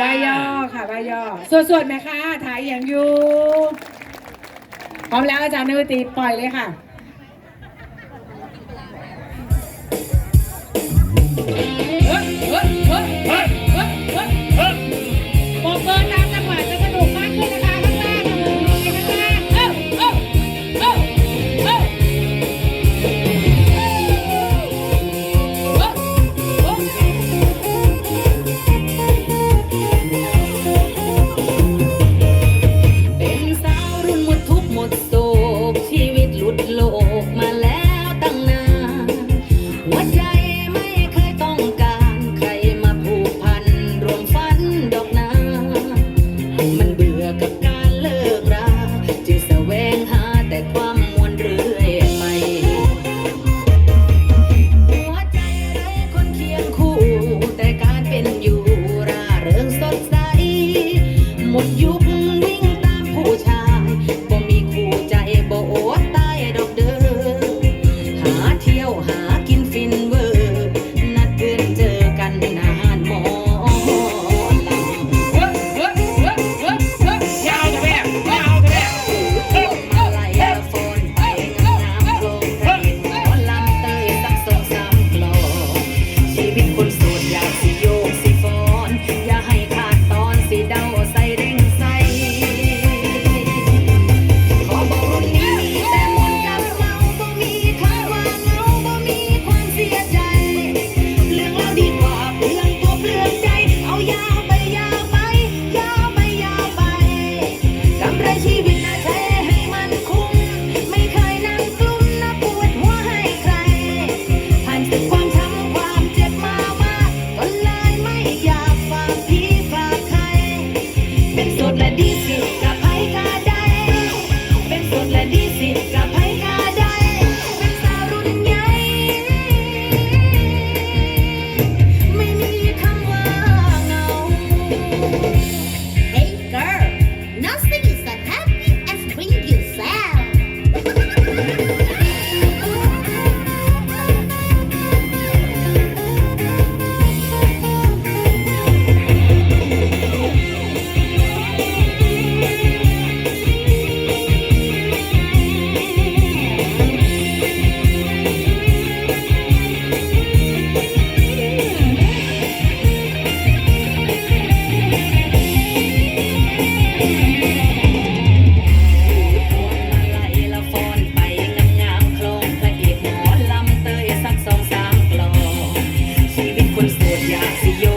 ว่ายอ่อค่ะว่ายอ่อสวดสวดไหมคะถ่ายอย่างยูพร้อมแล้วอาจารย์นุตีปล่อยเลยค่ะเฮ้ยเฮ้ยเฮ้ย ดยุบดิ่งตามผู้ชาย บ่มีคู่ใจบ่โตายดอกเด้อ หาเที่ยวหากินฟินเวอร์ นัดเพื่อนเจอกันนานหมอชีวิ Yeah.